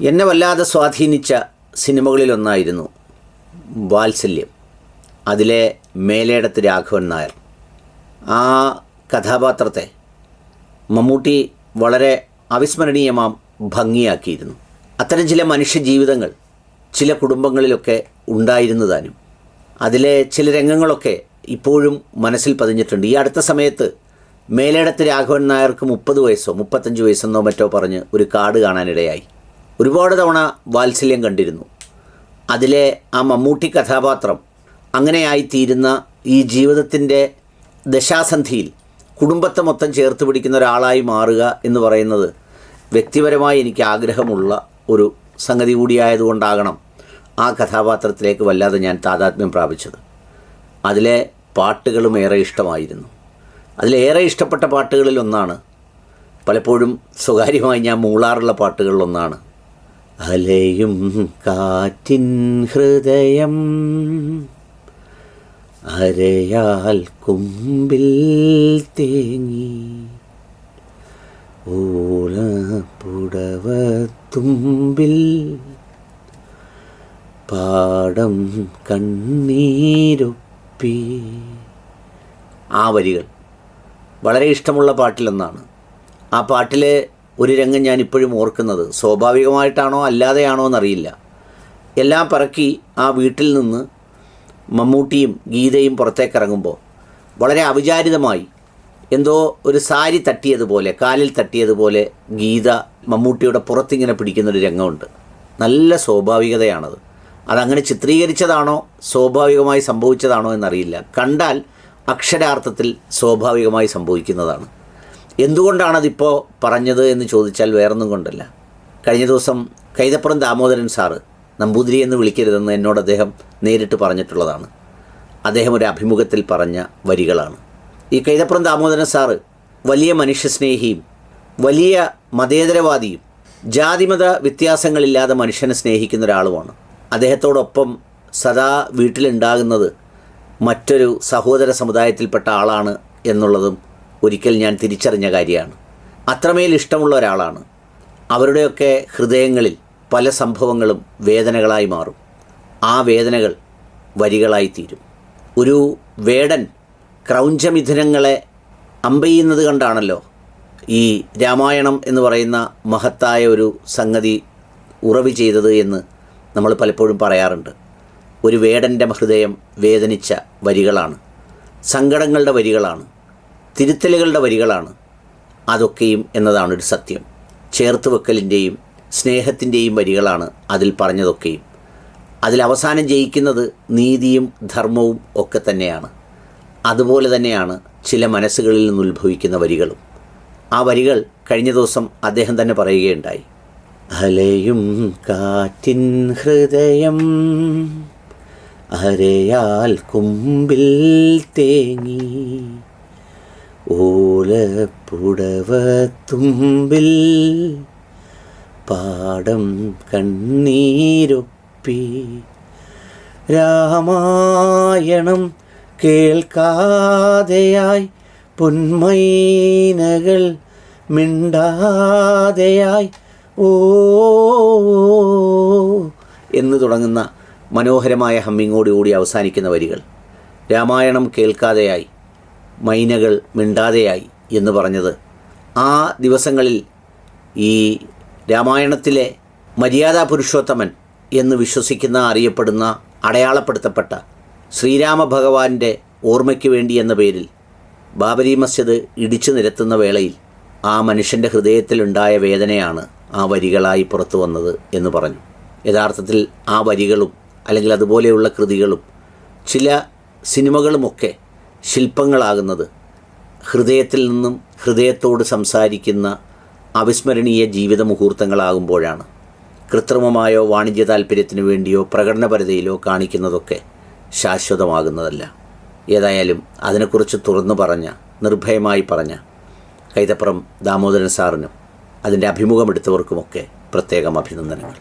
എന്നെ വല്ലാതെ സ്വാധീനിച്ച സിനിമകളിലൊന്നായിരുന്നു വാത്സല്യം. അതിലെ മേലേടത്ത് രാഘവൻ നായർ. ആ കഥാപാത്രത്തെ മമ്മൂട്ടി വളരെ അവിസ്മരണീയമാം ഭംഗിയാക്കിയിരുന്നു. അത്തരം ചില മനുഷ്യ ജീവിതങ്ങൾ ചില കുടുംബങ്ങളിലൊക്കെ ഉണ്ടായിരുന്നതാനും അതിലെ ചില രംഗങ്ങളൊക്കെ ഇപ്പോഴും മനസ്സിൽ പതിഞ്ഞിട്ടുണ്ട്. ഈ അടുത്ത സമയത്ത് മേലേടത്ത് രാഘവൻ നായർക്ക് മുപ്പത് വയസ്സോ മുപ്പത്തഞ്ച് വയസ്സെന്നോ മറ്റോ പറഞ്ഞ് ഒരു കാട് കാണാനിടയായി. ഒരുപാട് തവണ വാത്സല്യം കണ്ടിരുന്നു. അതിലെ ആ മമ്മൂട്ടി കഥാപാത്രം അങ്ങനെയായിത്തീരുന്ന ഈ ജീവിതത്തിന്റെ ദശാസന്ധിയിൽ കുടുംബത്തെ മൊത്തം ചേർത്ത് പിടിക്കുന്ന ഒരാളായി മാറുക എന്ന് പറയുന്നത് വ്യക്തിപരമായി എനിക്ക് ആഗ്രഹമുള്ള ഒരു സംഗതി കൂടിയായതുകൊണ്ടാകണം ആ കഥാപാത്രത്തിലേക്ക് വല്ലാതെ ഞാൻ താതാത്മ്യം പ്രാപിച്ചത്. അതിലെ പാട്ടുകളും ഏറെ ഇഷ്ടമായിരുന്നു. അതിലേറെ ഇഷ്ടപ്പെട്ട പാട്ടുകളിലൊന്നാണ് പലപ്പോഴും സ്വകാര്യമായി ഞാൻ മൂളാറുള്ള പാട്ടുകളിലൊന്നാണ്. അലയും കാറ്റിൻ ഹൃദയം. അരയാൽ കുമ്പിൽ തേങ്ങി ഓലപ്പുടവത്തുമ്പിൽ പാടം കണ്ണീരൊപ്പി. ആ വരികൾ. വളരെ ഇഷ്ടമുള്ള പാട്ടിലൊന്നാണ്. ആ പാട്ടിലെ ഒരു രംഗം ഞാൻ ഇപ്പോഴും ഓർക്കുന്നത്. സ്വാഭാവികമായിട്ടാണോ അല്ലാതെയാണോ എന്നറിയില്ല. എല്ലാം പറക്കി ആ വീട്ടിൽ നിന്ന് മമ്മൂട്ടിയും ഗീതയും പുറത്തേക്ക് ഇറങ്ങുമ്പോൾ വളരെ അവിചാരിതമായി എന്തോ ഒരു സാരി തട്ടിയതുപോലെ കാലിൽ തട്ടിയതുപോലെ ഗീത മമ്മൂട്ടിയുടെ പുറത്തിങ്ങനെ പിടിക്കുന്നൊരു രംഗമുണ്ട്. നല്ല സ്വാഭാവികതയാണത്. അതങ്ങനെ ചിത്രീകരിച്ചതാണോ സ്വാഭാവികമായി സംഭവിച്ചതാണോ എന്നറിയില്ല. കണ്ടാൽ അക്ഷരാർത്ഥത്തിൽ സ്വാഭാവികമായി സംഭവിക്കുന്നതാണ്. എന്തുകൊണ്ടാണതിപ്പോൾ പറഞ്ഞത് എന്ന് ചോദിച്ചാൽ വേറൊന്നും കൊണ്ടല്ല. കഴിഞ്ഞ ദിവസം കൈതപ്പുറം ദാമോദരൻ സാറ് നമ്പൂതിരി എന്ന് വിളിക്കരുതെന്ന് എന്നോട് അദ്ദേഹം നേരിട്ട് പറഞ്ഞിട്ടുള്ളതാണ്. അദ്ദേഹം ഒരു അഭിമുഖത്തിൽ പറഞ്ഞ വരികളാണ്. ഈ കൈതപ്പുറം ദാമോദരൻ സാറ് വലിയ മനുഷ്യസ്നേഹിയും വലിയ മതേതരവാദിയും ജാതിമത വ്യത്യാസങ്ങളില്ലാതെ മനുഷ്യനെ സ്നേഹിക്കുന്ന ഒരാളുമാണ് അദ്ദേഹത്തോടൊപ്പം സദാ വീട്ടിലുണ്ടാകുന്നത് മറ്റൊരു സഹോദര സമുദായത്തിൽപ്പെട്ട ആളാണ് എന്നുള്ളതും ഒരിക്കൽ ഞാൻ തിരിച്ചറിഞ്ഞ കാര്യമാണ്. അത്രമേൽ ഇഷ്ടമുള്ള ഒരാളാണ്. അവരുടെയൊക്കെ ഹൃദയങ്ങളിൽ പല സംഭവങ്ങളും വേദനകളായി മാറും. ആ വേദനകൾ വരികളായി തീരും. ഒരു വേടൻ ക്രൗഞ്ചമിഥുനങ്ങളെ അമ്പെയ്യുന്നത് കണ്ടാണല്ലോ? ഈ രാമായണം എന്ന് പറയുന്ന മഹത്തായ ഒരു സംഗതി ഉറവി ചെയ്തത് എന്ന് നമ്മൾ പലപ്പോഴും പറയാറുണ്ട്. ഒരു വേടന്റെ ഹൃദയം വേദനിച്ച വരികളാണ്. സങ്കടങ്ങളുടെ വരികളാണ്. തിരുത്തലുകളുടെ വരികളാണ് അതൊക്കെയും എന്നതാണ് ഒരു സത്യം. ചേർത്ത് വെക്കലിന്റെയും സ്നേഹത്തിന്റെയും വരികളാണ് അതിൽ പറഞ്ഞതൊക്കെയും. അതിൽ അവസാനം ജയിക്കുന്നത് നീതിയും ധർമ്മവും ഒക്കെ തന്നെയാണ്. അതുപോലെ തന്നെയാണ് ചില മനസ്സുകളിൽ നിന്ന് ഉത്ഭവിക്കുന്ന വരികളും. ആ വരികൾ കഴിഞ്ഞ ദിവസം അദ്ദേഹം തന്നെ പറയുകയുണ്ടായി. അലയും കാറ്റിൻ ഹൃദയം അരയാൽ കുമ്പിൽ തേങ്ങി ഓലപ്പുടവത്തുമ്പിൽ പാടം കണ്ണീരൊപ്പി രാമായണം കേൾക്കാതെയായി പൊന്മൈനകൾ മിണ്ടാതെയായി. ഓ എന്ന് തുടങ്ങുന്ന മനോഹരമായ ഹമ്മിങ്ങോടുകൂടി അവസാനിക്കുന്ന വരികൾ. രാമായണം കേൾക്കാതെയായി. മൈനകൾ മിണ്ടാതെയായി എന്ന് പറഞ്ഞത്. ആ ദിവസങ്ങളിൽ ഈ രാമായണത്തിലെ മര്യാദാ പുരുഷോത്തമൻ എന്ന് വിശ്വസിക്കുന്ന അറിയപ്പെടുന്ന അടയാളപ്പെടുത്തപ്പെട്ട ശ്രീരാമ ഭഗവാന്റെ ഓർമ്മയ്ക്ക് വേണ്ടി എന്ന പേരിൽ ബാബരി മസ്ജിദ് ഇടിച്ചു നിരത്തുന്ന വേളയിൽ ആ മനുഷ്യന്റെ ഹൃദയത്തിലുണ്ടായ വേദനയാണ് ആ വരികളായി പുറത്തു വന്നത് എന്ന് പറഞ്ഞു. യഥാർത്ഥത്തിൽ ആ വരികളും അല്ലെങ്കിൽ അതുപോലെയുള്ള കൃതികളും ചില സിനിമകളുമൊക്കെ ശില്പങ്ങളാകുന്നത്. ഹൃദയത്തിൽ നിന്നും ഹൃദയത്തോട് സംസാരിക്കുന്ന അവിസ്മരണീയ ജീവിത മുഹൂർത്തങ്ങളാകുമ്പോഴാണ് കൃത്രിമമായോ വാണിജ്യ താല്പര്യത്തിനു വേണ്ടിയോ പ്രകടനപരതയിലോ കാണിക്കുന്നതൊക്കെ ശാശ്വതമാകുന്നതല്ല. ഏതായാലും അതിനെക്കുറിച്ച് തുറന്നു പറഞ്ഞ നിർഭയമായി പറഞ്ഞ കൈതപ്പുറം ദാമോദരൻ സാറിനും അതിന്റെ അഭിമുഖമെടുത്തവർക്കുമൊക്കെ പ്രത്യേകം അഭിനന്ദനങ്ങൾ.